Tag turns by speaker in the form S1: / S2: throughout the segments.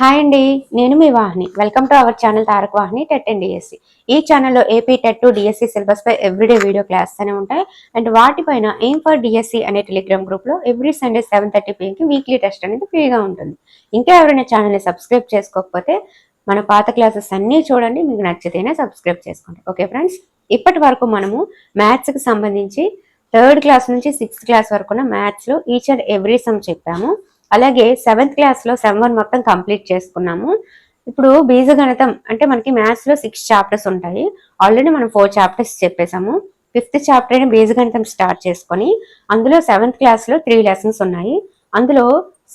S1: Hi అండి నేను మీ Vahini. Welcome to our channel Tarak Vahini TET and DSC ఈ ఛానల్లో ఏపీ టెట్ డిఎస్సి సిలబస్ పై ఎవ్రీడే వీడియో క్లాస్ అనే ఉంటాయి. అండ్ వాటిపైన ఎయిమ్ ఫర్ డిఎస్సి అనే టెలిగ్రామ్ గ్రూప్లో ఎవ్రీ సండే సెవెన్ థర్టీ పిఎంకి వీక్లీ టెస్ట్ అనేది ఫ్రీగా ఉంటుంది. ఇంకా ఎవరైనా ఛానల్ని సబ్స్క్రైబ్ చేసుకోకపోతే మన పాత క్లాసెస్ అన్నీ చూడండి మీకు నచ్చితేనే సబ్స్క్రైబ్ చేసుకోండి. ఓకే ఫ్రెండ్స్ ఇప్పటి వరకు మనము మ్యాథ్స్కి సంబంధించి థర్డ్ క్లాస్ నుంచి సిక్స్త్ క్లాస్ వరకు ఉన్న మ్యాథ్స్లో ఈచ్ అండ్ ఎవ్రీ సమ్ చెప్పాము. అలాగే సెవెంత్ క్లాస్లో సెవెన్ వన్ మొత్తం కంప్లీట్ చేసుకున్నాము. ఇప్పుడు బీజగణితం అంటే మనకి మ్యాథ్స్లో సిక్స్ చాప్టర్స్ ఉంటాయి. ఆల్రెడీ మనం ఫోర్ చాప్టర్స్ చెప్పేసాము ఫిఫ్త్ చాప్టర్ అయిన బీజగణితం స్టార్ట్ చేసుకొని అందులో సెవెంత్ క్లాస్లో త్రీ లెసన్స్ ఉన్నాయి. అందులో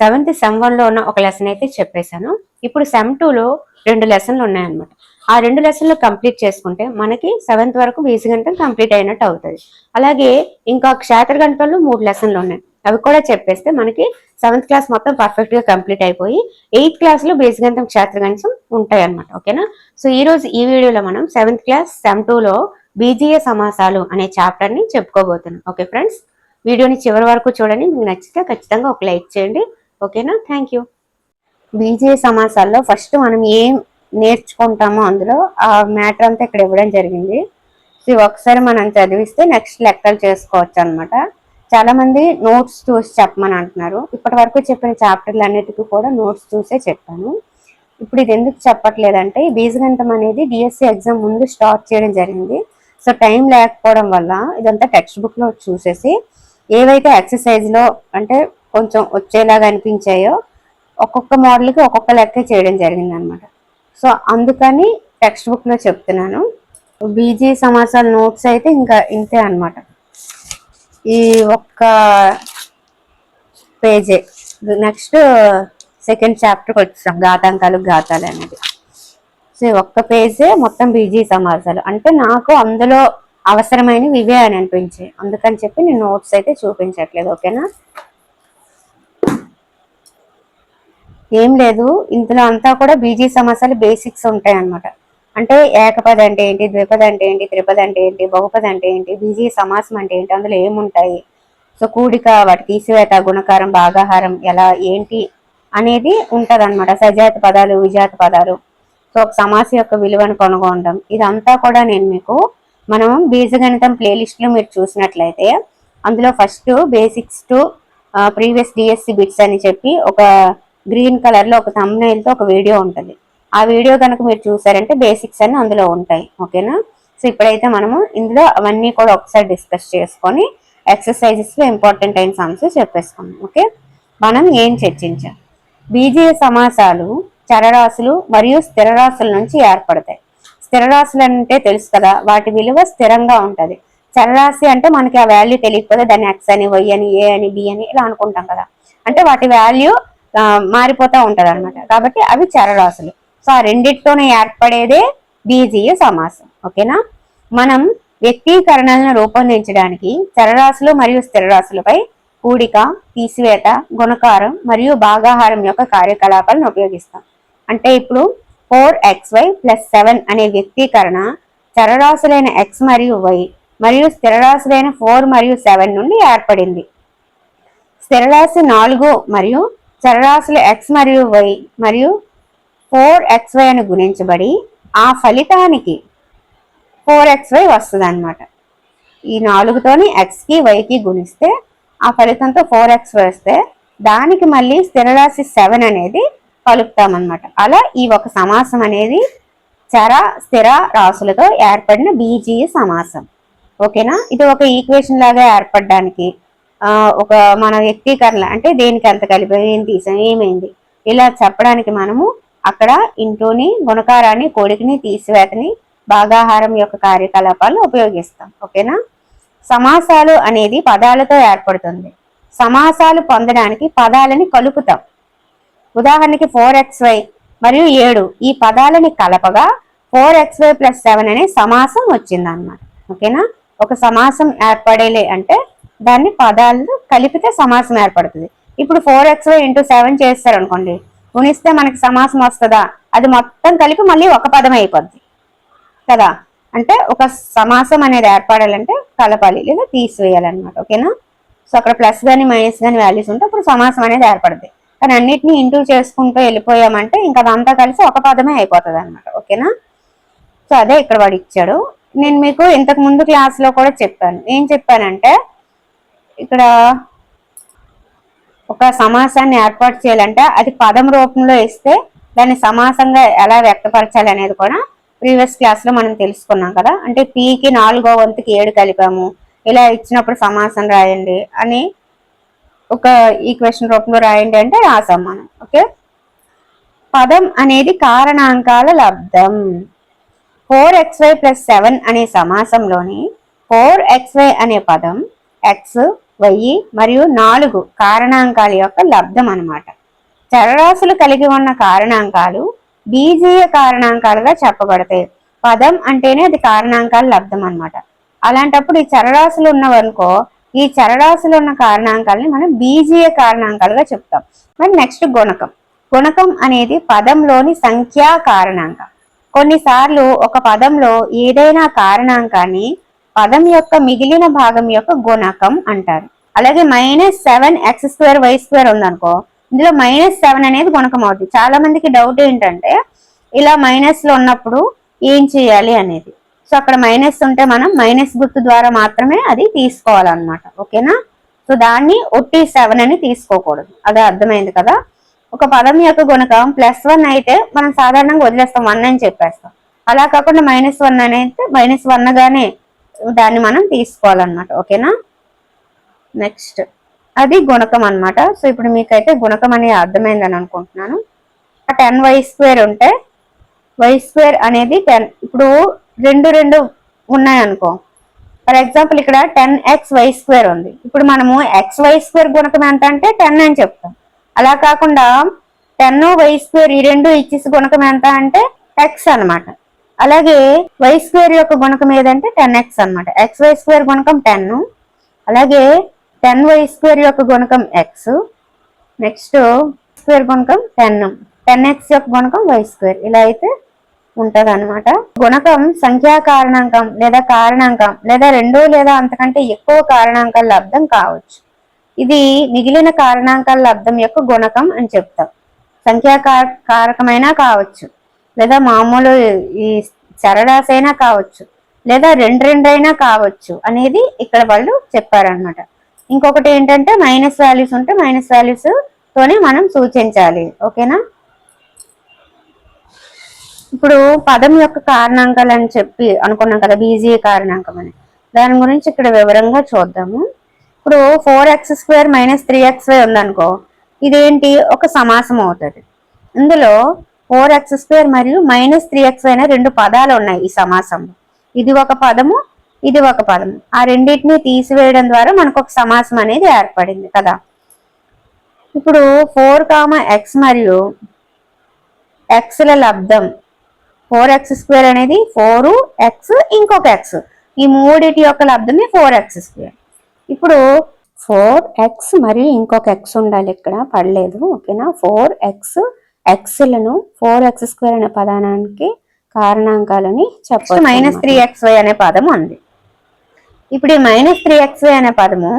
S1: సెవెంత్ సెమ్ వన్లో ఉన్న ఒక లెసన్ అయితే చెప్పేశాను. ఇప్పుడు సెమ్ టూ లో రెండు లెసన్లు ఉన్నాయన్నమాట. ఆ రెండు లెసన్లు కంప్లీట్ చేసుకుంటే మనకి సెవెంత్ వరకు బీజగణితం కంప్లీట్ అయినట్టు అవుతుంది. అలాగే ఇంకా క్షేత్ర గణితంలో మూడు లెసన్లు ఉన్నాయి. అవి కూడా చెప్పేస్తే మనకి సెవెంత్ క్లాస్ మొత్తం పర్ఫెక్ట్గా కంప్లీట్ అయిపోయి ఎయిత్ క్లాస్లో బేస్ క్షేత్ర గణితం ఉంటాయి అనమాట ఓకేనా? సో ఈరోజు ఈ వీడియోలో మనం సెవెంత్ క్లాస్ సెమ్ టూలో బీజీఏ సమాసాలు అనే చాప్టర్ని చెప్పుకోబోతున్నాం ఓకే ఫ్రెండ్స్ వీడియోని చివరి వరకు చూడండి మీకు నచ్చితే ఖచ్చితంగా ఒక లైక్ చేయండి ఓకేనా? థ్యాంక్ యూ బీజీఏ సమాసాల్లో ఫస్ట్ మనం ఏం నేర్చుకుంటామో అందులో ఆ మ్యాటర్ అంతా ఇక్కడ ఇవ్వడం జరిగింది. సో ఒకసారి మనం చదివిస్తే నెక్స్ట్ లెక్కలు చేసుకోవచ్చు అనమాట చాలా మంది నోట్స్ చూసి చెప్పమని అంటున్నారు. ఇప్పటి వరకు చెప్పిన చాప్టర్లు అన్నిటికీ కూడా నోట్స్ చూసే చెప్పాను. ఇప్పుడు ఇది ఎందుకు చెప్పట్లేదంటే ఈ బీజగణితం అనేది డిఎస్సి ఎగ్జామ్ ముందు స్టార్ట్ చేయడం జరిగింది. సో టైం లేకపోవడం వల్ల ఇదంతా టెక్స్ట్ బుక్లో చూసేసి ఏవైతే ఎక్సర్సైజ్లో అంటే కొంచెం వచ్చేలాగా అనిపించాయో ఒక్కొక్క మోడల్కి ఒక్కొక్క లెక్క చేయడం జరిగింది అనమాట సో అందుకని టెక్స్ట్ బుక్లో చెప్తున్నాను. బీజీ సమాసాల నోట్స్ అయితే ఇంకా ఇంతే అన్నమాట ఈ ఒక్క పేజే. నెక్స్ట్ సెకండ్ చాప్టర్కి వచ్చాం ఘాతాంకాలు ఘాతాలు అనేది. సో ఒక్క పేజే మొత్తం బీజీ సమాసాలు. అంటే నాకు అందులో అవసరమైనవి ఇవే అని అనిపించాయి. అందుకని చెప్పి నేను నోట్స్ అయితే చూపించట్లేదు. ఓకేనా? ఏం లేదు. ఇందులో అంతా కూడా బీజీ సమాసాలు బేసిక్స్ ఉంటాయి అన్నమాట అంటే ఏకపద అంటే ఏంటి ద్విపద అంటే ఏంటి త్రిపద అంటే ఏంటి బహుపద అంటే ఏంటి బీజీ సమాసం అంటే ఏంటి అందులో ఏముంటాయి? సో కూడిక వాటి తీసివేత గుణకారం భాగాహారం ఎలా ఏంటి అనేది ఉంటుంది అనమాట సజాత పదాలు విజాత పదాలు. సో ఒక సమాస యొక్క విలువను కనుగొనడం. ఇదంతా కూడా నేను మీకు మనం బీజగణితం ప్లేలిస్ట్లో మీరు చూసినట్లయితే అందులో first basics to previous DSC bits అని చెప్పి ఒక గ్రీన్ కలర్లో ఒక thumbnail తో ఒక వీడియో ఉంటుంది. ఆ వీడియో కనుక మీరు చూసారంటే బేసిక్స్ అన్ని అందులో ఉంటాయి ఓకేనా? సో ఇప్పుడైతే మనము ఇందులో అవన్నీ కూడా ఒకసారి డిస్కస్ చేసుకొని ఎక్సర్సైజెస్లో ఇంపార్టెంట్ అయిన సమ్స్ చెప్పేసుకున్నాం ఓకే? మనం ఏం చర్చించాం? బీజీయ సమాసాలు చరరాశులు మరియు స్థిరరాశుల నుంచి ఏర్పడతాయి. స్థిరరాశులు అంటే తెలుసు కదా వాటి విలువ స్థిరంగా ఉంటది. చరరాశి అంటే మనకి ఆ వాల్యూ తెలియకపోతే దాన్ని ఎక్స్ అని వై అని ఏ అని బి అని ఇలా అనుకుంటాం కదా. అంటే వాటి వాల్యూ మారిపోతూ ఉంటది అనమాట కాబట్టి అవి చరరాశులు. సో ఆ రెండిటితోనే ఏర్పడేదే బీజీయ సమాసం. ఓకేనా? మనం వ్యక్తీకరణలను రూపొందించడానికి చరరాశులు మరియు స్థిరరాశులపై కూడిక తీసివేత గుణకారం మరియు భాగాహారం యొక్క కార్యకలాపాలను ఉపయోగిస్తాం. అంటే ఇప్పుడు four X Y plus seven అనే వ్యక్తీకరణ చరరాశులైన ఎక్స్ మరియు వై మరియు స్థిరరాశులైన ఫోర్ మరియు సెవెన్ నుండి ఏర్పడింది. స్థిరరాశి నాలుగు మరియు చరరాశులు ఎక్స్ మరియు వై మరియు ఫోర్ ఎక్స్ వై అని గుణించబడి ఆ ఫలితానికి ఫోర్ ఎక్స్ వై వస్తుంది అనమాట ఈ నాలుగుతోని ఎక్స్కి వైకి గుణిస్తే ఆ ఫలితంతో ఫోర్ ఎక్స్ వై వస్తే దానికి మళ్ళీ స్థిరరాశి సెవెన్ అనేది కలుపుతామన్నమాట. అలా ఈ ఒక సమాసం అనేది చర స్థిర రాశులతో ఏర్పడిన బీజీ సమాసం. ఓకేనా? ఇది ఒక ఈక్వేషన్ లాగా ఏర్పడడానికి ఒక మన వ్యక్తీకరణ అంటే దేనికి ఎంత కలిపి ఏం తీసాం ఏమైంది? ఇలా చెప్పడానికి మనము అక్కడ ఇంటూని గుణకారాన్ని కోడికిని తీసివేతని భాగాహారం యొక్క కార్యకలాపాలు ఉపయోగిస్తాం. ఓకేనా? సమాసాలు అనేది పదాలతో ఏర్పడుతుంది. సమాసాలు పొందడానికి పదాలని కలుపుతాం. ఉదాహరణకి ఫోర్ ఎక్స్ వై మరియు ఏడు. ఈ పదాలని కలపగా four X Y plus seven అనే సమాసం వచ్చింది అనమాట ఓకేనా? ఒక సమాసం ఏర్పడేలే అంటే దాన్ని పదాలు కలిపితే సమాసం ఏర్పడుతుంది. ఇప్పుడు four X Y into seven చేస్తారు అనుకోండి గుణిస్తే మనకి సమాసం వస్తుందా? అది మొత్తం కలిపి మళ్ళీ ఒక పదం అయిపోద్ది. కదా? అంటే ఒక సమాసం అనేది ఏర్పడాలంటే కలపాలి లేదా తీసివేయాలన్నమాట. ఓకేనా? సో అక్కడ ప్లస్ కానీ మైనస్ కానీ వాల్యూస్ ఉంటే అప్పుడు సమాసం అనేది ఏర్పడుద్ది. కానీ అన్నిటినీ ఇంటూ చేసుకుంటూ వెళ్ళిపోయామంటే ఇంకా అదంతా కలిసి ఒక పదమే అయిపోతుంది అనమాట ఓకేనా? సో అదే ఇక్కడ వాడు ఇచ్చాడు. నేను మీకు ఇంతకు ముందు క్లాస్లో కూడా చెప్పాను. ఏం చెప్పానంటే ఇక్కడ ఒక సమాసాన్ని ఏర్పాటు చేయాలంటే అది పదం రూపంలో ఇస్తే దాన్ని సమాసంగా ఎలా వ్యక్తపరచాలి అనేది కూడా ప్రీవియస్ క్లాస్లో మనం తెలుసుకున్నాం కదా. అంటే పీకి నాలుగో వంతుకి ఏడు కలిపాము. ఇలా ఇచ్చినప్పుడు సమాసం రాయండి అని ఒక ఈక్వేషన్ రూపంలో రాయండి అంటే రాసాం మనం ఓకే? పదం అనేది కారణాంకాల లబ్ధం. Four X Y plus seven అనే సమాసంలోని ఫోర్ ఎక్స్ వై అనే పదం ఎక్స్ వెయ్యి మరియు నాలుగు కారణాంకాల యొక్క లబ్ధం అనమాట చరరాశులు కలిగి ఉన్న కారణాంకాలు బీజీయ కారణాంకాలుగా చెప్పబడతాయి. పదం అంటేనే అది కారణాంకాల లబ్ధం అనమాట అలాంటప్పుడు ఈ చరరాశులు ఉన్నవనుకో ఈ చరరాశులు ఉన్న కారణాంకాలని మనం బీజీయ కారణాంకాలుగా చెప్తాం. మరి నెక్స్ట్ గుణకం. గుణకం అనేది పదంలోని సంఖ్యా కారణాంకం. కొన్నిసార్లు ఒక పదంలో ఏదైనా కారణాంకాన్ని పదం యొక్క మిగిలిన భాగం యొక్క గుణకం అంటారు. అలాగే minus seven X square Y square ఉందనుకో ఇందులో మైనస్ సెవెన్ అనేది గుణకం అవుతుంది చాలా మందికి డౌట్ ఏంటంటే ఇలా మైనస్లో ఉన్నప్పుడు ఏం చేయాలి అనేది. సో అక్కడ మైనస్ ఉంటే మనం మైనస్ గుర్తు ద్వారా మాత్రమే అది తీసుకోవాలన్నమాట. ఓకేనా? సో దాన్ని ఒట్టి సెవెన్ అని తీసుకోకూడదు. అదే అర్థమైంది కదా? ఒక పదం యొక్క గుణకం ప్లస్ వన్ అయితే మనం సాధారణంగా వదిలేస్తాం వన్ అని చెప్పేస్తాం. అలా కాకుండా మైనస్ వన్ అని అయితే మైనస్ వన్ గానే దాన్ని మనం తీసుకోవాలన్నమాట ఓకేనా? నెక్స్ట్ అది గుణకం అనమాట సో ఇప్పుడు మీకైతే గుణకం అనేది అర్థమైందని అనుకుంటున్నాను. ఆ టెన్ వై స్క్వేర్ ఉంటే వై స్క్వేర్ అనేది టెన్ ఇప్పుడు రెండు రెండు ఉన్నాయనుకో. ఫర్ ఎగ్జాంపుల్ ఇక్కడ టెన్ ఎక్స్ వై స్క్వేర్ ఉంది. ఇప్పుడు మనము ఎక్స్ వై స్క్వేర్ గుణకం ఎంత అంటే టెన్ అని చెప్తాం. అలా కాకుండా టెన్ వై స్క్వేర్ ఈ రెండు ఇచ్చేసి గుణకం ఎంత అంటే ఎక్స్ అనమాట అలాగే వై స్క్వేర్ యొక్క గుణకం ఏదంటే టెన్ ఎక్స్ అనమాట ఎక్స్ వై స్క్వేర్ గుణకం టెన్ అలాగే టెన్ వై స్క్వేర్ యొక్క గుణకం ఎక్స్ నెక్స్ట్ స్క్వేర్ గుణకం టెన్ టెన్ ఎక్స్ యొక్క గుణకం వై స్క్వేర్ ఇలా అయితే ఉంటది అనమాట గుణకం సంఖ్యా కారణాంకం లేదా కారణాంకం లేదా రెండు లేదా అంతకంటే ఎక్కువ కారణాంకాల లబ్ధం కావచ్చు. ఇది మిగిలిన కారణాంకాల లబ్ధం యొక్క గుణకం అని చెప్తాం. సంఖ్యా కారకమైనా కావచ్చు. లేదా మామూలు ఈ చరరాశి అయినా కావచ్చు లేదా రెండు రెండు అయినా కావచ్చు అనేది ఇక్కడ వాళ్ళు చెప్పారనమాట ఇంకొకటి ఏంటంటే మైనస్ వాల్యూస్ ఉంటే మైనస్ వాల్యూస్ తోనే మనం సూచించాలి. ఓకేనా? ఇప్పుడు పదం యొక్క కారణాంకాలు అని చెప్పి అనుకున్నాం కదా బీజీ కారణాంకం అని. దాని గురించి ఇక్కడ వివరంగా చూద్దాము. ఇప్పుడు four X square minus three X Y ఉందనుకో ఇదేంటి? ఒక సమాసం అవుతుంది ఇందులో ఫోర్ ఎక్స్ స్క్వేర్ మరియు మైనస్ త్రీ ఎక్స్ అయిన రెండు పదాలు ఉన్నాయి ఈ సమాసంలో. ఇది ఒక పదము ఇది ఒక పదము. ఆ రెండింటిని తీసివేయడం ద్వారా మనకు ఒక సమాసం అనేది ఏర్పడింది కదా. ఇప్పుడు ఫోర్ కామ ఎక్స్ మరియు ఎక్స్ల లబ్ధం ఫోర్ ఎక్స్ స్క్వేర్ అనేది ఫోర్ ఎక్స్ ఇంకొక ఎక్స్. ఈ మూడిటి యొక్క లబ్ధమే ఫోర్ ఎక్స్ స్క్వేర్. ఇప్పుడు ఫోర్ ఎక్స్ మరియు ఇంకొక ఎక్స్ ఉండాలి ఇక్కడ. పడలేదు. ఓకేనా? ఫోర్ ఎక్స్ ఎక్స్లను ఫోర్ ఎక్స్ స్క్వేర్ అనే పదానానికి కారణాంకాలని చెప్పచ్చు మైనస్ త్రీ ఎక్స్ వై అనే పదం ఉంది ఇప్పుడు ఈ మైనస్ త్రీ ఎక్స్ వై అనే పదము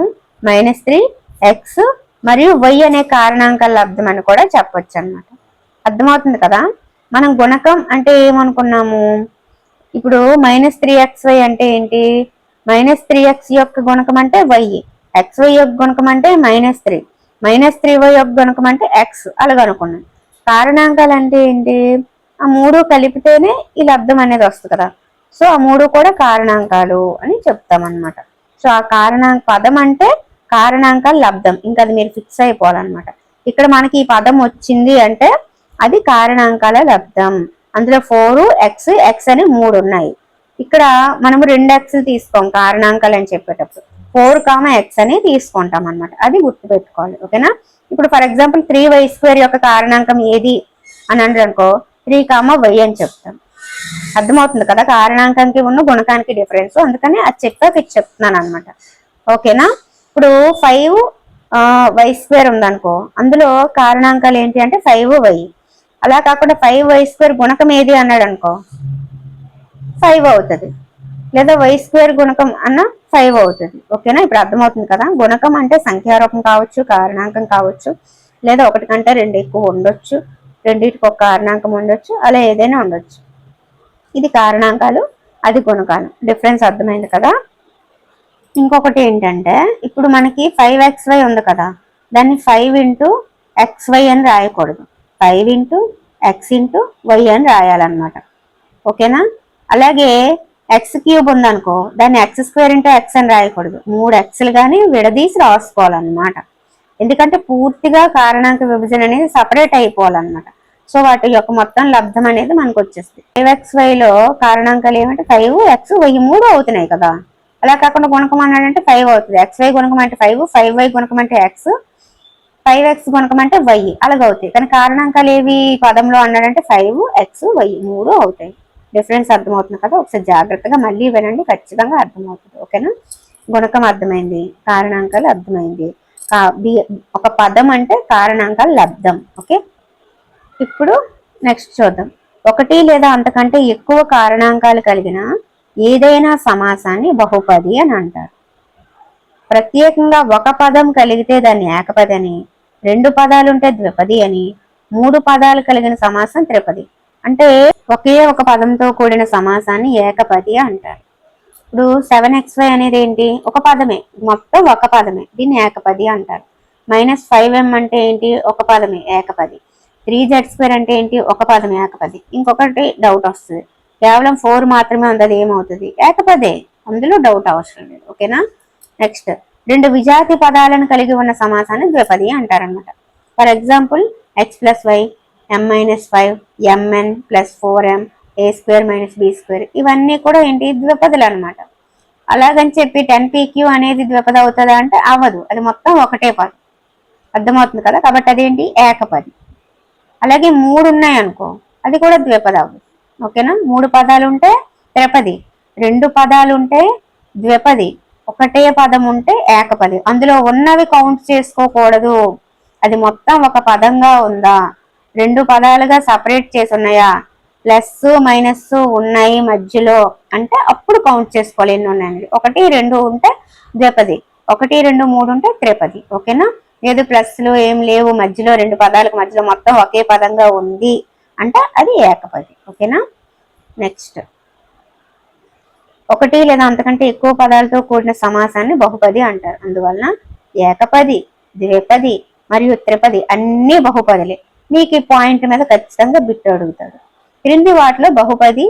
S1: మైనస్ త్రీ ఎక్స్ మరియు వై అనే కారణాంకాల లబ్ధం అని కూడా చెప్పొచ్చు అనమాట అర్థమవుతుంది కదా? మనం గుణకం అంటే ఏమనుకున్నాము? ఇప్పుడు మైనస్ త్రీ ఎక్స్ వై అంటే ఏంటి? మైనస్ త్రీ ఎక్స్ యొక్క గుణకం అంటే వై ఎక్స్ వై యొక్క గుణకం అంటే minus three minus three Y యొక్క గుణకం అంటే ఎక్స్ అలాగ కారణాంకాలు అంటే ఏంటి? ఆ మూడు కలిపితేనే ఈ లబ్ధం అనేది వస్తుంది కదా. సో ఆ మూడు కూడా కారణాంకాలు అని చెప్తాం అనమాట సో ఆ కారణా పదం అంటే కారణాంకాల లబ్ధం. ఇంకా అది మీరు ఫిక్స్ అయిపోవాలన్నమాట. ఇక్కడ మనకి ఈ పదం వచ్చింది అంటే అది కారణాంకాల లబ్ధం. అందులో ఫోర్ ఎక్స్ ఎక్స్ అని మూడు ఉన్నాయి. ఇక్కడ మనము రెండు ఎక్స్ తీసుకోం కారణాంకాలు అని చెప్పేటప్పుడు. ఫోర్ కామ ఎక్స్ అని తీసుకుంటాం అనమాట అది గుర్తుపెట్టుకోవాలి ఓకేనా? ఇప్పుడు for example three Y square యొక్క కారణాంకం ఏది అని అనుకో త్రీ కామ వై అని చెప్తాం. అర్థమవుతుంది కదా? కారణాంకానికి ఉన్న గుణకానికి డిఫరెన్స్ అందుకని అది చెప్పాక ఇది చెప్తున్నాను అనమాట ఓకేనా ఇప్పుడు ఫైవ్ వై స్క్వేర్ ఉందనుకో అందులో కారణాంకాలు ఏంటి అంటే ఫైవ్ వై అలా కాకుండా ఫైవ్ వై స్క్వేర్ గుణకం ఏది అన్నాడు అనుకో ఫైవ్ అవుతుంది. లేదా వై స్క్వేర్ గుణకం అన్న ఫైవ్ అవుతుంది. ఓకేనా ఇప్పుడు అర్థమవుతుంది కదా? గుణకం అంటే సంఖ్యారూపం కావచ్చు కారణాంకం కావచ్చు లేదా ఒకటి కంటే రెండు ఎక్కువ ఉండొచ్చు రెండింటికి ఒక కారణాంకం ఉండొచ్చు అలా ఏదైనా ఉండొచ్చు. ఇది కారణాంకాలు అది గుణకాలు. డిఫరెన్స్ అర్థమైంది కదా? ఇంకొకటి ఏంటంటే ఇప్పుడు మనకి ఫైవ్ ఎక్స్ వై ఉంది కదా? దాన్ని ఫైవ్ ఇంటూ ఎక్స్ వై అని రాయకూడదు. Five into X into Y అని రాయాలన్నమాట. ఓకేనా అలాగే ఎక్స్ క్యూబ్ ఉందనుకో దాన్ని ఎక్స్ స్క్వేర్ ఇంటూ ఎక్స్ అని రాయకూడదు. మూడు ఎక్స్లు కానీ విడదీసి రాసుకోవాలన్నమాట. ఎందుకంటే పూర్తిగా కారణాంక విభజన అనేది సపరేట్ అయిపోవాలన్నమాట. సో వాటి యొక్క మొత్తం లబ్ధం అనేది మనకు వచ్చేస్తుంది ఫైవ్ ఎక్స్ వైలో కారణాంకాలు ఏమంటే ఫైవ్ ఎక్స్ వై మూడు అవుతున్నాయి కదా. అలా కాకుండా గుణకం అన్నాడంటే ఫైవ్ అవుతుంది. ఎక్స్ వై గుణకం అంటే ఫైవ్ ఫైవ్ వై గుణకం అంటే ఎక్స్ ఫైవ్ ఎక్స్ గుణకం అంటే వై అలాగ అవుతాయి కానీ కారణాంకాలు ఏవి? పదంలో అన్నాడంటే ఫైవ్ ఎక్స్ వై మూడు అవుతాయి. డిఫరెన్స్ అర్థమవుతుంది కదా? ఒకసారి జాగ్రత్తగా మళ్ళీ వినండి ఖచ్చితంగా అర్థమవుతుంది. ఓకేనా? గుణకం అర్థమైంది కారణాంకాలు అర్థమైంది. ఒక పదం అంటే కారణాంకాలు లబ్ధం. ఓకే? ఇప్పుడు నెక్స్ట్ చూద్దాం. ఒకటి లేదా అంతకంటే ఎక్కువ కారణాంకాలు కలిగిన ఏదైనా సమాసాన్ని బహుపది అని అంటారు. ప్రత్యేకంగా ఒక పదం కలిగితే దాన్ని ఏకపది అని రెండు పదాలుంటే ద్విపది అని మూడు పదాలు కలిగిన సమాసం త్రిపది. అంటే ఒకే ఒక పదంతో కూడిన సమాసాన్ని ఏకపది అంటారు. ఇప్పుడు సెవెన్ ఎక్స్ వై అనేది ఏంటి? ఒక పదమే. మొత్తం ఒక పదమే. దీన్ని ఏకపది అంటారు. మైనస్ ఫైవ్ ఎం అంటే ఏంటి? ఒక పదమే. ఏకపది. త్రీ జెడ్ స్క్వేర్ అంటే ఏంటి? ఒక పదం ఏకపది. ఇంకొకటి డౌట్ వస్తుంది. కేవలం ఫోర్ మాత్రమే ఉంది? అది ఏమవుతుంది? ఏకపదే. అందులో డౌట్ అవసరం లేదు. ఓకేనా నెక్స్ట్ రెండు విజాతి పదాలను కలిగి ఉన్న సమాసాన్ని ద్విపది అంటారనమాట for example X plus Y M minus five MN plus four M A square minus B square ఇవన్నీ కూడా ఏంటి? ద్విపదలు అనమాట అలాగని చెప్పి టెన్ పీక్యూ అనేది ద్విపద అవుతుందా అంటే అవ్వదు. అది మొత్తం ఒకటే పదం. అర్థమవుతుంది కదా? కాబట్టి అదేంటి? ఏకపది. అలాగే మూడు ఉన్నాయి అనుకో అది కూడా ద్విపద అవ్వదు. ఓకేనా? మూడు పదాలు ఉంటే త్రిపది. రెండు పదాలు ఉంటే ద్విపది. ఒకటే పదం ఉంటే ఏకపది. అందులో ఉన్నవి కౌంట్ చేసుకోకూడదు. అది మొత్తం ఒక పదంగా ఉందా? రెండు పదాలుగా సపరేట్ చేసి ఉన్నాయా ప్లస్ మైనస్ ఉన్నాయి మధ్యలో. అంటే అప్పుడు కౌంట్ చేసుకోవాలి ఎన్ని ఉన్నాయండి ఒకటి రెండు ఉంటే ద్విపది. ఒకటి రెండు మూడు ఉంటే త్రిపది. ఓకేనా? లేదు ప్లస్లు ఏం లేవు మధ్యలో రెండు పదాలకు మధ్యలో మొత్తం ఒకే పదంగా ఉంది అంటే అది ఏకపది. ఓకేనా? నెక్స్ట్. ఒకటి లేదా అంతకంటే ఎక్కువ పదాలతో కూడిన సమాసాన్ని బహుపది అంటారు. అందువలన ఏకపది ద్విపది మరియు త్రిపది అన్ని బహుపదులే. మీకు ఈ పాయింట్ మీద ఖచ్చితంగా బిట్టు అడుగుతాడు. క్రింది వాటిలో బహుపది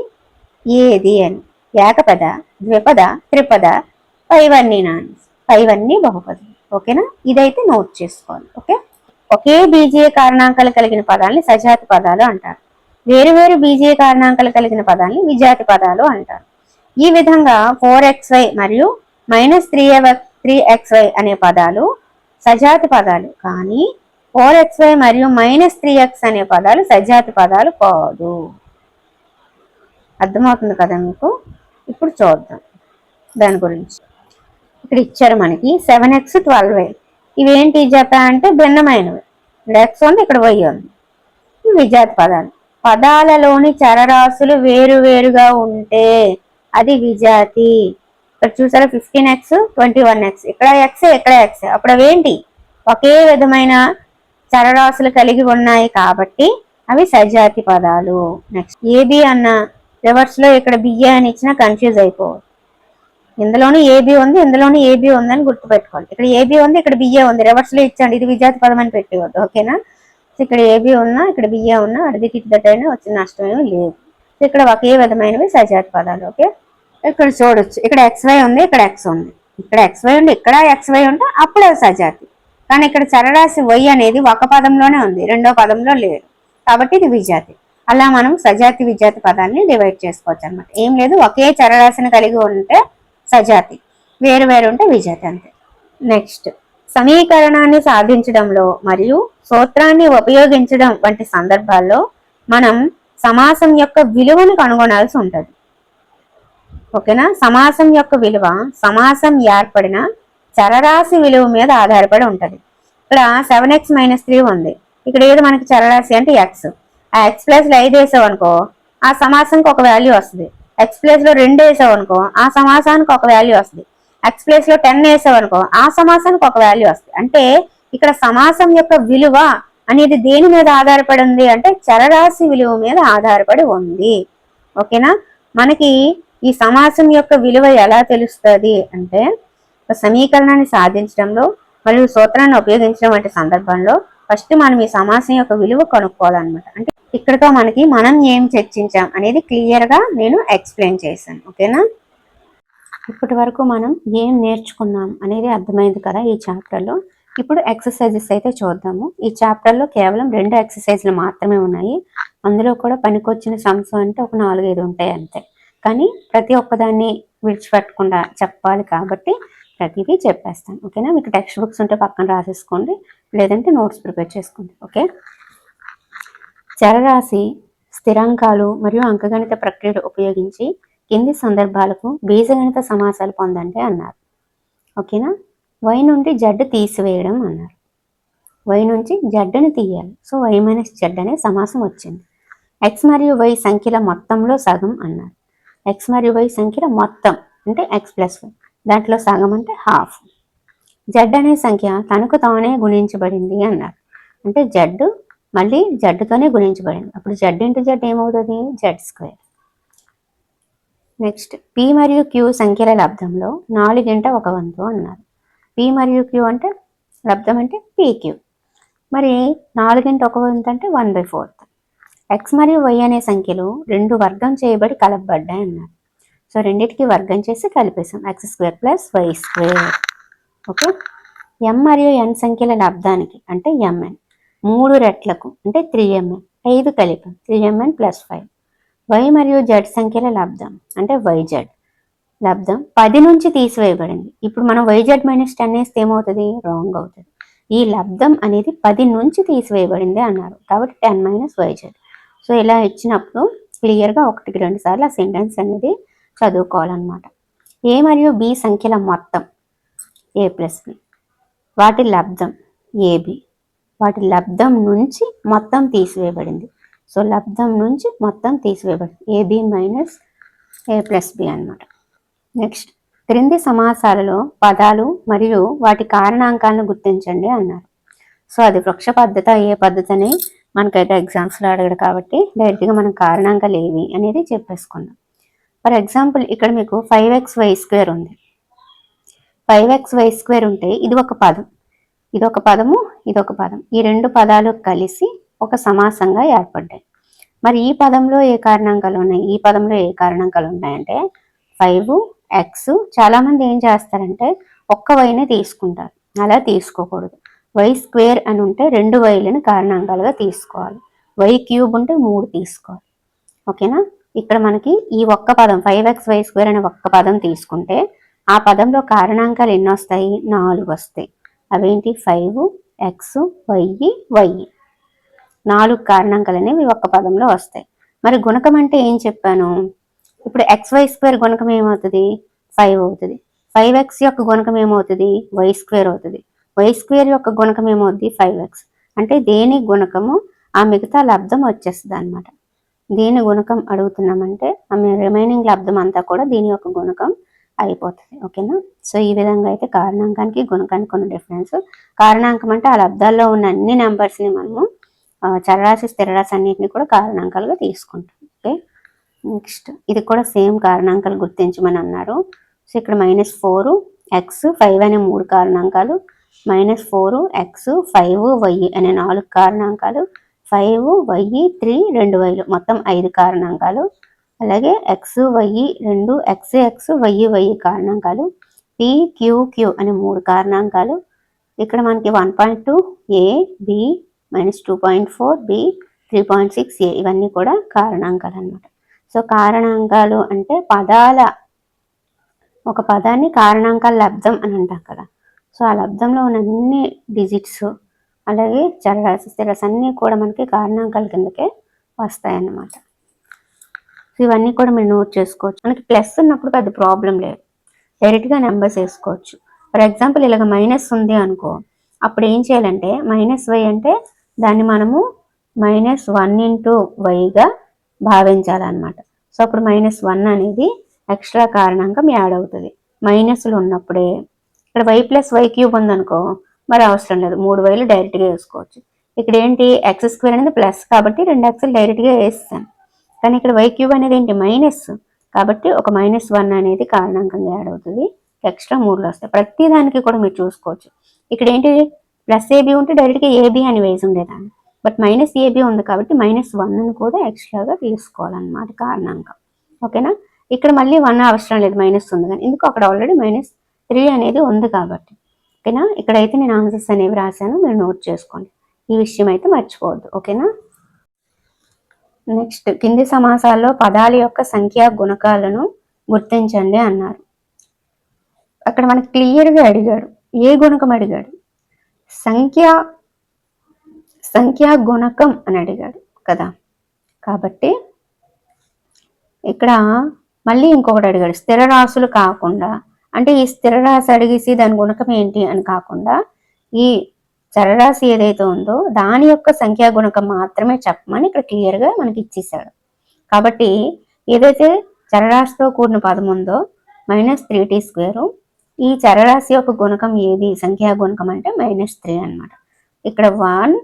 S1: ఏది అని. ఏకపద ద్విపద త్రిపద పైవన్నీనా నాన్ పైవన్నీ బహుపది. ఓకేనా? ఇదైతే నోట్ చేసుకోవాలి. ఓకే? ఒకే బీజీయ కారణాంకాలు కలిగిన పదాలని సజాతి పదాలు అంటారు. వేరు వేరు బీజీయ కారణాంకాలు కలిగిన పదాలని విజాతి పదాలు అంటారు. ఈ విధంగా ఫోర్ ఎక్స్ వై మరియు minus three three X Y అనే పదాలు సజాతి పదాలు. కానీ ఫోర్ ఎక్స్ వై మరియు మైనస్ త్రీ ఎక్స్ అనే పదాలు సజాతి పదాలు కాదు. అర్థమవుతుంది కదా మీకు? ఇప్పుడు చూద్దాం. దాని గురించి. ఇక్కడ ఇచ్చారు మనకి సెవెన్ ఎక్స్ ట్వెల్వ్ వై. ఇవేంటి జత అంటే భిన్నమైనవి. ఇక్కడ ఎక్స్ ఉంది ఇక్కడ వై ఉంది. విజాతి పదాలు. పదాలలోని చరరాశులు వేరు వేరుగా ఉంటే అది విజాతి. ఇక్కడ చూసారా fifteen X twenty one X. ఇక్కడ ఎక్స్ ఇక్కడ ఎక్స్. అప్పుడు అవేంటి? ఒకే విధమైన చరరాశులు కలిగి ఉన్నాయి కాబట్టి అవి సజాతి పదాలు. నెక్స్ట్ ఏబి అన్న రివర్స్లో ఇక్కడ బిఏ అని ఇచ్చిన కన్ఫ్యూజ్ అయిపోవచ్చు ఇందులోనూ ఏబి ఉంది ఇందులోనూ ఏబి ఉంది అని గుర్తుపెట్టుకోవాలి ఇక్కడ ఏబి ఉంది ఇక్కడ బిఏ ఉంది. రివర్స్లో ఇచ్చండి ఇది విజాతి పదం అని పెట్టేవద్దు ఓకేనా ఇక్కడ ఏబి ఉన్నా ఇక్కడ బిఏ ఉన్నా అడిది కిట్టుదట్టైనా వచ్చిన నష్టం ఏమీ లేదు. ఇక్కడ ఒకే విధమైనవి సజాతి పదాలు ఓకే ఇక్కడ చూడొచ్చు. ఇక్కడ ఎక్స్వై ఉంది ఇక్కడ ఎక్స్ ఉంది. ఇక్కడ ఎక్స్వై ఉంది ఇక్కడ ఎక్స్వై ఉంటే అప్పుడే సజాతి. కానీ ఇక్కడ చరరాశి వై అనేది ఒక పదంలోనే ఉంది రెండో పదంలో లేదు. కాబట్టి ఇది విజాతి. అలా మనం సజాతి విజాతి పదాన్ని డివైడ్ చేసుకోవచ్చు అనమాట ఏం లేదు ఒకే చరరాశిని కలిగి ఉంటే సజాతి. వేరు వేరు ఉంటే విజాతి అంతే. నెక్స్ట్ సమీకరణాన్ని సాధించడంలో మరియు సూత్రాన్ని ఉపయోగించడం వంటి సందర్భాల్లో మనం సమాసం యొక్క విలువను కనుగొనాల్సి ఉంటుంది. ఓకేనా? సమాసం యొక్క విలువ సమాసం ఏర్పడిన చరరాశి విలువ మీద ఆధారపడి ఉంటుంది. ఇక్కడ సెవెన్ ఎక్స్ మైనస్ త్రీ ఉంది. ఇక్కడ ఏది మనకి చరరాశి అంటే ఎక్స్ ఆ ఎక్స్ ప్లస్లో ఐదు వేసావు అనుకో ఆ సమాసంకి ఒక వాల్యూ వస్తుంది. ఎక్స్ ప్లేస్లో రెండు వేసావు అనుకో ఆ సమాసానికి ఒక వాల్యూ వస్తుంది. ఎక్స్ ప్లేస్లో టెన్ వేసావు అనుకో ఆ సమాసానికి ఒక వాల్యూ వస్తుంది. అంటే ఇక్కడ సమాసం యొక్క విలువ
S2: అనేది దేని మీద ఆధారపడి ఉంది అంటే చరరాశి విలువ మీద ఆధారపడి ఉంది. ఓకేనా? మనకి ఈ సమాసం యొక్క విలువ ఎలా తెలుస్తుంది అంటే ఒక సమీకరణాన్ని సాధించడంలో మరియు సూత్రాన్ని ఉపయోగించడం వంటి సందర్భంలో ఫస్ట్ మనం ఈ సమాసం యొక్క విలువ కనుక్కోవాలన్నమాట. అంటే ఇక్కడతో మనకి మనం ఏం చర్చించాం అనేది క్లియర్గా నేను ఎక్స్ప్లెయిన్ చేశాను. ఓకేనా ఇప్పటి వరకు మనం ఏం నేర్చుకున్నాం అనేది అర్థమైంది కదా ఈ చాప్టర్లో ఇప్పుడు ఎక్సర్సైజెస్ అయితే చూద్దాము. ఈ చాప్టర్లో కేవలం రెండు ఎక్సర్సైజ్లు మాత్రమే ఉన్నాయి. అందులో కూడా పనికొచ్చిన సంస్థ అంటే ఒక నాలుగైదు ఉంటాయి అంతే. కానీ ప్రతి ఒక్కదాన్ని విడిచిపెట్టకుండా చెప్పాలి కాబట్టి ప్రతిదీ చెప్పేస్తాను ఓకేనా? మీకు టెక్స్ట్ బుక్స్ ఉంటే పక్కన రాసేసుకోండి లేదంటే నోట్స్ ప్రిపేర్ చేసుకోండి ఓకే? చరరాశి స్థిరాంకాలు మరియు అంకగణిత ప్రక్రియలు ఉపయోగించి కింది సందర్భాలకు బీజగణిత సమాసాలు పొందండి అన్నారు ఓకేనా? వై నుండి జడ్ తీసివేయడం అన్నారు వై నుంచి జడ్డని తీయాలి సో వై మైనస్ జడ్ అనే సమాసం వచ్చింది ఎక్స్ మరియు వై సంఖ్యల మొత్తంలో సగం అన్నారు ఎక్స్ మరియు వై సంఖ్యల మొత్తం అంటే ఎక్స్ ప్లస్ వై దాంట్లో సగం అంటే హాఫ్. జడ్ అనే సంఖ్య తనకు తానే గుణించబడింది అన్నారు. అంటే జడ్డు మళ్ళీ జడ్డుతోనే గుణించబడింది. అప్పుడు జడ్ ఇంటూ జడ్ ఏమవుతుంది? Z square. నెక్స్ట్ పి మరియు క్యూ సంఖ్యల లబ్ధంలో నాలుగింట ఒక వంతు అన్నారు. పి మరియు క్యూ అంటే లబ్ధం అంటే పీక్యూ మరి నాలుగింట ఒక వంతు అంటే వన్ బై ఫోర్త్. ఎక్స్ మరియు వై అనే సంఖ్యలు రెండు వర్గం చేయబడి కలపబడ్డాయి అన్నారు. సో రెండింటికి వర్గం చేసి కలిపేసాం. X square plus Y square okay M మరియు ఎన్ సంఖ్యల లబ్ధానికి అంటే ఎంఎన్ మూడు రెట్లకు అంటే త్రీ ఎంఎన్ ఐదు కలిపాం. Three MN plus five Y మరియు జెడ్ సంఖ్యల లబ్ధం అంటే వైజెడ్ లబ్ధం పది నుంచి తీసివేయబడింది. ఇప్పుడు మనం వైజెడ్ మైనస్ టెన్ వేస్తే ఏమవుతుంది? రాంగ్ అవుతుంది. ఈ లబ్ధం అనేది పది నుంచి తీసివేయబడింది అన్నారు. కాబట్టి టెన్ మైనస్ వైజెడ్ సో ఇలా ఇచ్చినప్పుడు క్లియర్గా ఒకటికి రెండు సార్లు ఆ సెంటెన్స్ అనేది చదువుకోవాలన్నమాట. ఏ మరియు బి సంఖ్యల మొత్తం. A plus B. వాటి లబ్ధం ఏబి వాటి లబ్ధం నుంచి మొత్తం తీసివేయబడింది. సో లబ్ధం నుంచి మొత్తం తీసివేయబడింది. AB minus A plus B అనమాట నెక్స్ట్ క్రింది సమాసాలలో పదాలు మరియు వాటి కారణాంకాలను గుర్తించండి అన్నారు. సో అది వృక్ష పద్ధత ఏ పద్ధతి అని మనకైతే ఎగ్జామ్స్లో అడగడు కాబట్టి డైరెక్ట్గా మనం కారణాంకాలు ఏవి అనేది చెప్పేసుకుందాం. ఫర్ ఎగ్జాంపుల్ ఇక్కడ మీకు ఫైవ్ ఎక్స్ వై స్క్వేర్ ఉంది. ఫైవ్ ఎక్స్ వై స్క్వేర్ ఉంటే ఇది ఒక పదం. ఇది ఒక పదము ఇది ఒక పదం. ఈ రెండు పదాలు కలిసి ఒక సమాసంగా ఏర్పడ్డాయి. మరి ఈ పదంలో ఏ కారణాంకాలు ఉన్నాయి? ఈ పదంలో ఏ కారణాంకాలు ఉన్నాయంటే ఫైవ్ ఎక్స్ చాలామంది ఏం చేస్తారంటే ఒక్క వైనే తీసుకుంటారు. అలా తీసుకోకూడదు. వై స్క్వేర్ అని ఉంటే రెండు వైలను కారణాంకాలుగా తీసుకోవాలి. వై క్యూబ్ ఉంటే మూడు తీసుకోవాలి. ఓకేనా? ఇక్కడ మనకి ఈ ఒక్క పదం ఫైవ్ ఎక్స్ వై స్క్వేర్ అనే ఒక్క పదం తీసుకుంటే ఆ పదంలో కారణాంకాలు ఎన్ని వస్తాయి? నాలుగు వస్తాయి. అవేంటి? ఫైవ్ ఎక్స్ వై వై నాలుగు కారణాంకాలు అనేవి ఒక్క పదంలో వస్తాయి. మరి గుణకం అంటే ఏం చెప్పాను? ఇప్పుడు ఎక్స్ వై స్క్వేర్ గుణకం ఏమవుతుంది? ఫైవ్ అవుతుంది. ఫైవ్ ఎక్స్ యొక్క గుణకం ఏమవుతుంది? వై స్క్వేర్ అవుతుంది. వై స్క్వేర్ యొక్క గుణకం ఏమవుతుంది? ఫైవ్ ఎక్స్ అంటే దేని గుణకము? ఆ మిగతా లబ్ధం వచ్చేస్తుంది అనమాట దీని గుణకం అడుగుతున్నామంటే ఆమె రిమైనింగ్ లబ్ధం అంతా కూడా దీని యొక్క గుణకం అయిపోతుంది. ఓకేనా? సో ఈ విధంగా అయితే కారణాంకానికి గుణకానికి ఉన్న డిఫరెన్స్ కారణాంకం అంటే ఆ లబ్ధాల్లో ఉన్న అన్ని నెంబర్స్ని మనము చరరాశి స్థిరరాశి అన్నింటినీ కూడా కారణాంకాలుగా తీసుకుంటాం. ఓకే? నెక్స్ట్ ఇది కూడా సేమ్ కారణాంకాలు గుర్తించమని అన్నారు. సో ఇక్కడ మైనస్ ఫోరు ఎక్స్ ఫైవ్ అనే మూడు కారణాంకాలు minus four X five Y అనే నాలుగు కారణాంకాలు ఫైవ్ వై త్రీ రెండు వైలు. మొత్తం ఐదు కారణాంకాలు. అలాగే ఎక్స్ వై రెండు ఎక్స్ ఎక్స్ వై వై కారణాంకాలు. పి క్యూ క్యూ అనే మూడు కారణాంకాలు. ఇక్కడ మనకి one point two A B minus two point four B three point six A. ఇవన్నీ కూడా కారణాంకాలు అనమాట సో కారణాంకాలు అంటే పదాల ఒక పదాన్ని కారణాంకాల లబ్ధం అని అంటాం కదా. సో ఆ లబ్ధంలో ఉన్న అన్ని డిజిట్స్ అలాగే చరరాశి స్థిరస్ అన్నీ కూడా మనకి కారణాంకాల కిందకే వస్తాయన్నమాట. సో ఇవన్నీ కూడా మీరు నోట్ చేసుకోవచ్చు. మనకి ప్లస్ ఉన్నప్పుడు పెద్ద ప్రాబ్లం లేదు. డైరెక్ట్గా నెంబర్స్ వేసుకోవచ్చు. ఫర్ ఎగ్జాంపుల్ ఇలాగ మైనస్ ఉంది అనుకో అప్పుడు ఏం చేయాలంటే మైనస్ వై అంటే దాన్ని మనము మైనస్ వన్ ఇంటూ వైగా భావించాలన్నమాట. సో అప్పుడు మైనస్ వన్ అనేది ఎక్స్ట్రా కారణాంకం యాడ్ అవుతుంది. మైనస్లు ఉన్నప్పుడే. ఇక్కడ వై ప్లస్ వై క్యూబ్ ఉందనుకో మరి అవసరం లేదు. మూడు వైలు డైరెక్ట్గా వేసుకోవచ్చు. ఇక్కడ ఏంటి? ఎక్స్ స్క్వేర్ అనేది ప్లస్ కాబట్టి రెండు ఎక్స్లు డైరెక్ట్గా వేస్తాను కానీ ఇక్కడ వై క్యూబ్ అనేది ఏంటి? మైనస్ కాబట్టి ఒక మైనస్ వన్ అనేది కారణాంకంగా యాడ్ అవుతుంది. ఎక్స్ట్రా మూడులో వస్తాయి. ప్రతి దానికి కూడా మీరు చూసుకోవచ్చు. ఇక్కడ ఏంటి? ప్లస్ ఏబీ ఉంటే డైరెక్ట్గా ఏబీ అని వేసి ఉండేదాన్ని. బట్ మైనస్ ఏబీ ఉంది కాబట్టి మైనస్ వన్ అని కూడా ఎక్స్ట్రాగా తీసుకోవాలన్నమాట కారణాంకం. ఓకేనా ఇక్కడ మళ్ళీ వన్ అవసరం లేదు. మైనస్ ఉంది కానీ. ఎందుకు? అక్కడ ఆల్రెడీ మైనస్ త్రీ అనేది ఉంది కాబట్టి. ఓకేనా ఇక్కడైతే నేను ఆన్సర్స్ అనేవి రాశాను మీరు నోట్ చేసుకోండి. ఈ విషయం అయితే మర్చిపోవద్దు ఓకేనా? నెక్స్ట్ కింది సమాసాల్లో పదాల యొక్క సంఖ్యా గుణకాలను గుర్తించండి అన్నారు. అక్కడ మనకు క్లియర్గా అడిగాడు. ఏ గుణకం అడిగాడు? సంఖ్య సంఖ్యా గుణకం అని అడిగాడు కదా? కాబట్టి ఇక్కడ మళ్ళీ ఇంకొకటి అడిగాడు. స్థిర రాసులు కాకుండా అంటే ఈ స్థిర రాశి అడిగేసి దాని గుణకం ఏంటి అని కాకుండా ఈ చరరాశి ఏదైతే ఉందో దాని యొక్క సంఖ్యా గుణకం మాత్రమే చెప్పమని ఇక్కడ క్లియర్గా మనకి ఇచ్చేసాడు కాబట్టి ఏదైతే చరరాశితో కూడిన పదం ఉందో మైనస్ త్రీ టీ స్క్వేరు ఈ చరరాశి యొక్క గుణకం ఏది? సంఖ్యా గుణకం అంటే మైనస్ త్రీ అనమాట ఇక్కడ వన్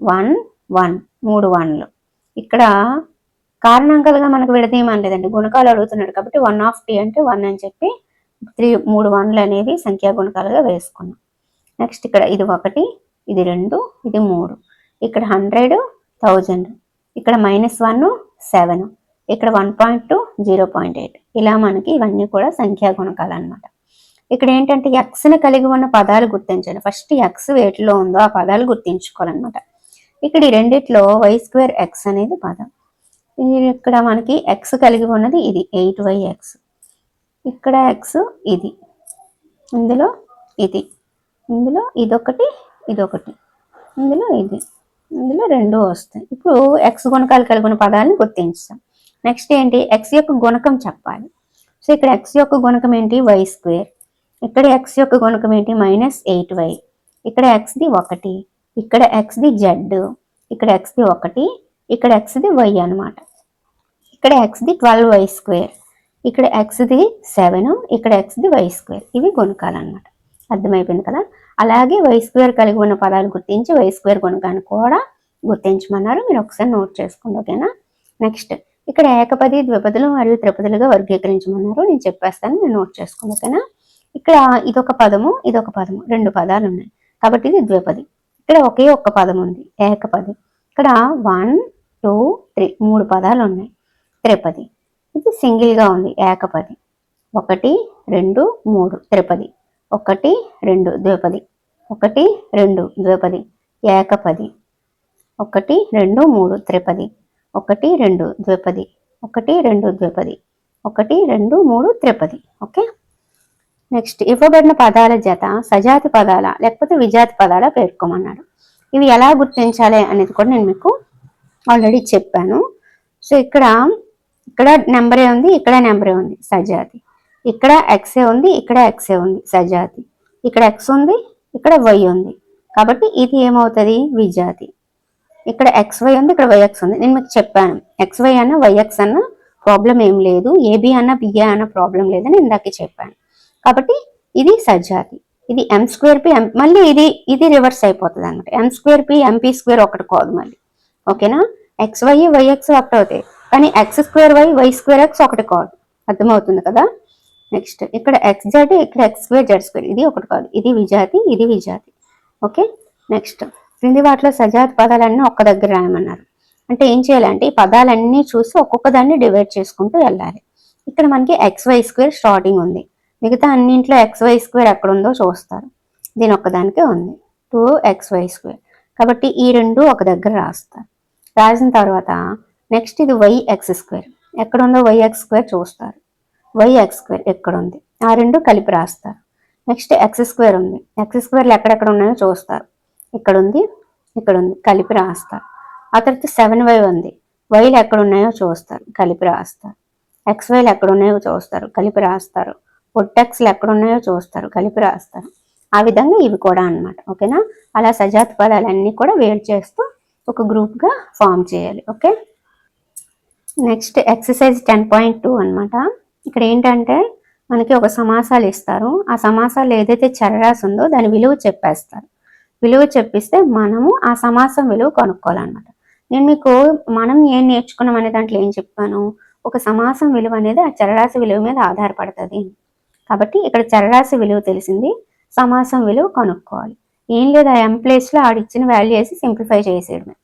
S2: వన్ వన్ మూడు వన్లు ఇక్కడ కారణాంకాలుగా మనకు విడదీయమనలేదండి. గుణకాలు అడుగుతున్నాడు కాబట్టి వన్ ఆఫ్ టీ అంటే వన్ అని చెప్పి త్రీ మూడు వన్లు అనేవి సంఖ్యా గుణకాలుగా వేసుకున్నాం. నెక్స్ట్ ఇక్కడ ఇది ఒకటి ఇది రెండు ఇది మూడు. ఇక్కడ హండ్రెడ్ థౌజండ్. ఇక్కడ మైనస్ వన్ సెవెన్. ఇక్కడ one point two zero point eight. ఇలా మనకి ఇవన్నీ కూడా సంఖ్యా గుణకాలు అనమాట ఇక్కడ ఏంటంటే ఎక్స్ని కలిగి ఉన్న పదాలు గుర్తించండి. ఫస్ట్ ఎక్స్ వేటిలో ఉందో ఆ పదాలు గుర్తించుకోవాలన్నమాట. ఇక్కడ ఈ రెండిట్లో వై స్క్వేర్ ఎక్స్ అనేది పదం. ఇక్కడ మనకి ఎక్స్ కలిగి ఉన్నది ఇది ఎయిట్ వై ఎక్స్ ఇక్కడ ఎక్స్ ఇది. ఇందులో ఇది. ఇందులో ఇదొకటి ఇదొకటి. ఇందులో ఇది. ఇందులో రెండు వస్తాయి. ఇప్పుడు ఎక్స్ గుణకాలు కలిగిన పదాలను గుర్తించాం. నెక్స్ట్ ఏంటి? ఎక్స్ యొక్క గుణకం చెప్పాలి. సో ఇక్కడ ఎక్స్ యొక్క గుణకం ఏంటి? వై స్క్వేర్ ఇక్కడ ఎక్స్ యొక్క గుణకం ఏంటి? మైనస్ ఎయిట్ వై ఇక్కడ ఎక్స్ది ఒకటి. ఇక్కడ ఎక్స్ది జెడ్ ఇక్కడ ఎక్స్ది ఒకటి. ఇక్కడ ఎక్స్ది వై అనమాట ఇక్కడ ఎక్స్ది ట్వెల్వ్ వై స్క్వేర్ ఇక్కడ ఎక్స్ది సెవెన్ ఇక్కడ ఎక్స్ది వై స్క్వేర్ ఇవి గుణకాలు అనమాట అర్థమైపోయింది కదా? అలాగే వై స్క్వేర్ కలిగి ఉన్న పదాలు గుర్తించి వై స్క్వేర్ గుణకాన్ని కూడా గుర్తించమన్నారు. మీరు ఒకసారి నోట్ చేసుకోండి ఓకేనా నెక్స్ట్ ఇక్కడ ఏకపది ద్విపదులు మరియు త్రిపదులుగా వర్గీకరించమన్నారు. నేను చెప్పేస్తాను మీరు నోట్ చేసుకోండి ఓకేనా ఇక్కడ ఇదొక పదము ఇదొక పదము. రెండు పదాలు ఉన్నాయి. కాబట్టి ఇది ద్విపది. ఇక్కడ ఒకే ఒక్క పదం ఉంది. ఏకపది. ఇక్కడ వన్ టూ త్రీ మూడు పదాలు ఉన్నాయి. త్రిపది. ఇది సింగిల్గా ఉంది ఏకపది. ఒకటి రెండు మూడు త్రిపది. ఒకటి రెండు ద్విపది. ఒకటి రెండు ద్విపది. ఏకపది. ఒకటి రెండు మూడు త్రిపది. ఒకటి రెండు ద్విపది. ఒకటి రెండు ద్విపది. ఒకటి రెండు మూడు త్రిపది. ఓకే? నెక్స్ట్ ఇవ్వబడిన పదాల జత సజాతి పదాల లేకపోతే విజాతి పదాల పేర్కొమన్నాడు. ఇవి ఎలా గుర్తించాలి అనేది కూడా నేను మీకు ఆల్రెడీ చెప్పాను. సో ఇక్కడ ఇక్కడ నెంబరే ఉంది ఇక్కడ నెంబరే ఉంది సజాతి. ఇక్కడ ఎక్సే ఉంది ఇక్కడ ఎక్సే ఉంది సజాతి. ఇక్కడ ఎక్స్ ఉంది ఇక్కడ వై ఉంది. కాబట్టి ఇది ఏమవుతుంది? విజాతి. ఇక్కడ ఎక్స్ వై ఉంది ఇక్కడ వైఎక్స్ ఉంది. నేను మీకు చెప్పాను ఎక్స్ వై అన్న వైఎక్స్ అన్న ప్రాబ్లం ఏం లేదు. ఏబి అన్న బిఏ అన్న ప్రాబ్లం లేదని ఇందాక చెప్పాను. కాబట్టి ఇది సజాతి. ఇది ఎం స్క్వేర్ పి ఎం మళ్ళీ ఇది ఇది రివర్స్ అయిపోతుంది అనమాట m square p m p square ఒకటి కాదు మళ్ళీ. ఓకేనా? ఎక్స్ వై వైఎక్స్ ఒకటి అవుతాయి. కానీ x square y y square x ఒకటి కాదు. అర్థమవుతుంది కదా? నెక్స్ట్ ఇక్కడ ఎక్స్ జెడ్ ఇక్కడ ఎక్స్ స్క్వేర్ జెడ్ స్క్వేర్. ఇది ఒకటి కాదు. ఇది విజాతి ఇది విజాతి. ఓకే నెక్స్ట్ క్రింది వాటిలో సజాతి పదాలన్నీ ఒక్క దగ్గర రాయమన్నారు. అంటే ఏం చేయాలంటే ఈ పదాలన్నీ చూసి ఒక్కొక్క దాన్ని డివైడ్ చేసుకుంటూ వెళ్ళాలి. ఇక్కడ మనకి ఎక్స్ వై స్క్వేర్ స్టార్టింగ్ ఉంది. మిగతా అన్నింట్లో ఎక్స్ వై స్క్వేర్ ఎక్కడ ఉందో చూస్తారు. దీని ఒక్కదానికే ఉంది. Two x y square. కాబట్టి ఈ రెండు ఒక దగ్గర రాస్తారు. రాసిన తర్వాత నెక్స్ట్ ఇది వై ఎక్స్ స్క్వేర్ ఎక్కడ ఉందో వై ఎక్స్ స్క్వేర్ చూస్తారు. వై ఎక్స్ స్క్వేర్ ఎక్కడ ఉంది ఆ రెండు కలిపి రాస్తారు. నెక్స్ట్ ఎక్స్ స్క్వేర్ ఉంది. ఎక్స్ స్క్వేర్లు ఎక్కడెక్కడ ఉన్నాయో చూస్తారు. ఇక్కడ ఉంది ఇక్కడ ఉంది కలిపి రాస్తారు. ఆ తర్వాత సెవెన్ వై ఉంది. వైలు ఎక్కడ ఉన్నాయో చూస్తారు. కలిపి రాస్తారు. ఎక్స్ వైలు ఎక్కడ ఉన్నాయో చూస్తారు. కలిపి రాస్తారు. పొట్టెక్స్లు ఎక్కడ ఉన్నాయో చూస్తారు. కలిపి రాస్తారు. ఆ విధంగా ఇవి కూడా అన్నమాట. ఓకేనా? అలా సజాత్ ఫలాలన్నీ కూడా వేడి చేస్తూ ఒక గ్రూప్గా ఫామ్ చేయాలి. Okay? Next exercise ten point two అనమాట ఇక్కడ ఏంటంటే మనకి ఒక సమాసాలు ఇస్తారు. ఆ సమాసాలు ఏదైతే చరరాశి ఉందో దాని విలువ చెప్పేస్తారు. విలువ చెప్పిస్తే మనము ఆ సమాసం విలువ కనుక్కోవాలన్నమాట. నేను మీకు మనం ఏం నేర్చుకున్నాం అనే దాంట్లో ఏం చెప్పాను? ఒక సమాసం విలువ అనేది ఆ చరరాశి విలువ మీద ఆధారపడుతుంది. కాబట్టి ఇక్కడ చరరాశి విలువ తెలిసింది. సమాసం విలువ కనుక్కోవాలి. ఏం లేదు ఆ ఎం ప్లేస్లో ఆడిచ్చిన వాల్యూ వేసి సింప్లిఫై చేసేయడమే.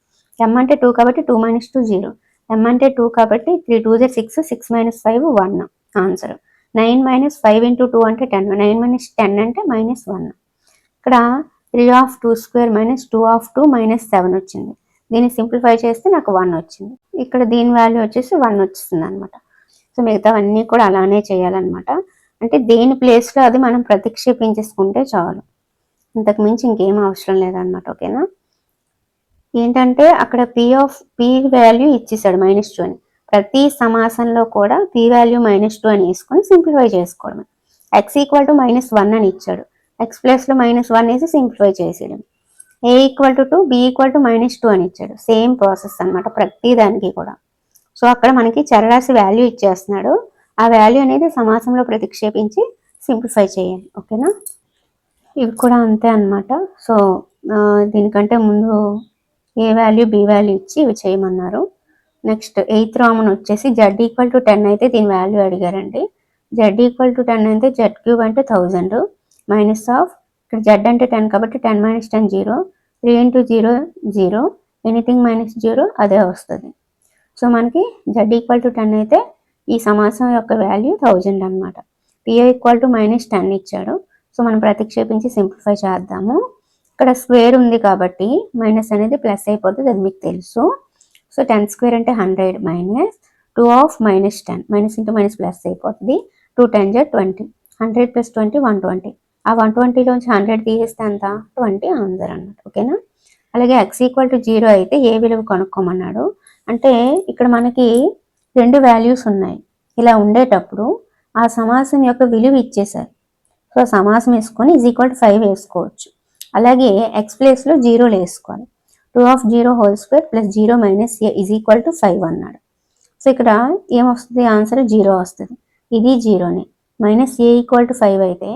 S2: ఎం అంటే టూ కాబట్టి two minus two zero m అంటే టూ కాబట్టి three two j six six minus five one answer nine minus five into two అంటే టెన్ నైన్ మైనస్ టెన్ అంటే మైనస్ వన్ ఇక్కడ three of two square minus two of two minus seven వచ్చింది. దీన్ని simplify చేస్తే నాకు one వచ్చింది. ఇక్కడ దీని వాల్యూ వచ్చేసి వన్ వచ్చింది అనమాట సో మిగతావన్నీ కూడా అలానే చేయాలన్నమాట. అంటే దేని ప్లేస్లో అది మనం ప్రతిక్షేపించేసుకుంటే చాలు. ఇంతకు మించి ఇంకేం అవసరం లేదనమాట ఓకేనా? ఏంటంటే అక్కడ పి ఆఫ్ పి వాల్యూ ఇచ్చేసాడు మైనస్ టూ అని. ప్రతి సమాసంలో కూడా పి వాల్యూ మైనస్ టూ అని వేసుకొని సింప్లిఫై చేసుకోవడం x equal to minus one అని ఇచ్చాడు. ఎక్స్ ప్లస్లో మైనస్ వన్ వేసి సింప్లిఫై చేసేయడం a equal to two b equal to minus two అని ఇచ్చాడు. సేమ్ ప్రాసెస్ అనమాట ప్రతి దానికి కూడా. సో అక్కడ మనకి చరరాశి వాల్యూ ఇచ్చేస్తున్నాడు. ఆ వాల్యూ అనేది సమాసంలో ప్రతిక్షేపించి సింప్లిఫై చేయాలి. ఓకేనా ఇవి కూడా అంతే అనమాట సో దీనికంటే ముందు ఏ వాల్యూ బి వాల్యూ ఇచ్చి ఇవి చేయమన్నారు. నెక్స్ట్ ఎయిత్ రామన్ వచ్చేసి జెడ్ ఈక్వల్ టు టెన్ అయితే దీని వాల్యూ అడిగారండి. జెడ్ ఈక్వల్ టు టెన్ అయితే జెడ్ క్యూబ్ అంటే థౌజండ్. మైనస్ ఆఫ్ ఇక్కడ జెడ్ అంటే టెన్ కాబట్టి ten minus ten zero three into zero zero anything minus zero అదే వస్తుంది. సో మనకి జెడ్ ఈక్వల్ టు టెన్ అయితే ఈ సమాసం యొక్క వాల్యూ థౌజండ్ అనమాట p a equal to minus ten ఇచ్చాడు. సో మనం ప్రతిక్షేపించి సింప్లిఫై చేద్దాము. ఇక్కడ స్క్వేర్ ఉంది కాబట్టి మైనస్ అనేది ప్లస్ అయిపోతుంది అది మీకు తెలుసు. సో టెన్ స్క్వేర్ అంటే hundred minus two of minus ten. Minus into minus plus అయిపోతుంది. Two ten జర్ twenty. Hundred plus twenty one twenty. ఆ వన్ ట్వంటీలోంచి హండ్రెడ్ తీసేస్తే అంత ట్వంటీ ఆన్సర్ అన్నమాట. ఓకేనా? అలాగే ఎక్స్ ఈక్వల్ టు జీరో అయితే ఏ విలువ కనుక్కోమన్నాడు? అంటే ఇక్కడ మనకి రెండు వాల్యూస్ ఉన్నాయి. ఇలా ఉండేటప్పుడు ఆ సమాసం యొక్క విలువ ఇచ్చేసారు. సో సమాసం వేసుకొని ఈజ్ ఈక్వల్ టు ఫైవ్ వేసుకోవచ్చు. అలాగే ఎక్స్ ప్లేస్లో జీరోలు వేసుకోవాలి. Two of zero whole square plus zero minus a is equal to five అన్నాడు. సో ఇక్కడ ఏమొస్తుంది ఆన్సర్ జీరో వస్తుంది. ఇది జీరోనే. Minus a equal to five అయితే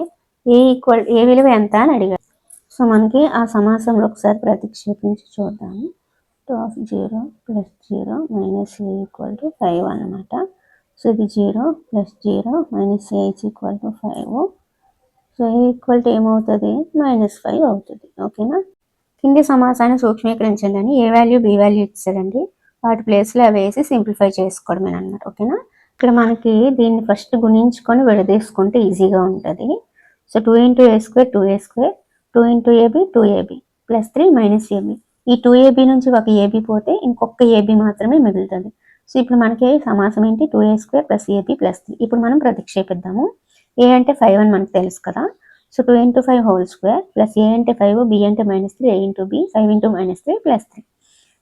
S2: ఏ ఈక్వల్ ఏ విలువ ఎంత అని అడిగాడు. సో మనకి ఆ సమాసంలో ఒకసారి ప్రతిక్షేపించి చూద్దాము. Two of zero plus zero minus a equal to five అనమాట సో ఇది zero plus zero minus a is equal to five so a equal to ఏమవుతుంది మైనస్ ఫైవ్ అవుతుంది. ఓకేనా కింది సమాసాన్ని సూక్ష్మీకరించండి. అని ఏ వాల్యూ బి వాల్యూ ఇచ్చారండి. వాటి ప్లేస్లో అవి వేసి సింప్లిఫై చేసుకోవడమే అనమాట ఓకేనా ఇక్కడ మనకి దీన్ని ఫస్ట్ గుణించుకొని విడదీసుకుంటే ఈజీగా ఉంటుంది. So two into a square two a square two into a b two a b plus three minus a b ఈ టూ ఏబి నుంచి ఒక ఏబి పోతే ఇంకొక ఏబి మాత్రమే మిగులుతుంది. సో ఇప్పుడు మనకి సమాసం ఏంటి? Two a square plus a b plus three ఇప్పుడు మనం ప్రతిక్షేపిద్దాము. ఏ అంటే ఫైవ్ అని మనకు తెలుసు కదా. So two into five whole square plus a అంటే ఫైవ్ బి అంటే minus three a into b five into minus three plus three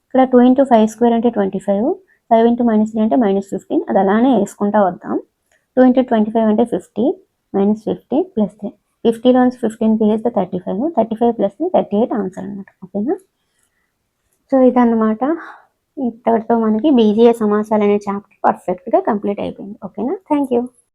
S2: ఇక్కడ టూ ఇంటూ ఫైవ్ స్క్వేర్ అంటే twenty five five into minus three అంటే minus fifteen అది అలానే వేసుకుంటా వద్దాం. Two into twenty five అంటే fifty minus fifty plus three ఫిఫ్టీలోంచి fifteen తీసేస్తే thirty five thirty five plus three thirty eight answer అనమాట ఓకేనా సో ఇదన్నమాట. ఇంతటితో మనకి బీజీఏ సమాసాలు అనే చాప్టర్ పర్ఫెక్ట్గా కంప్లీట్ అయిపోయింది. ఓకేనా థ్యాంక్ యూ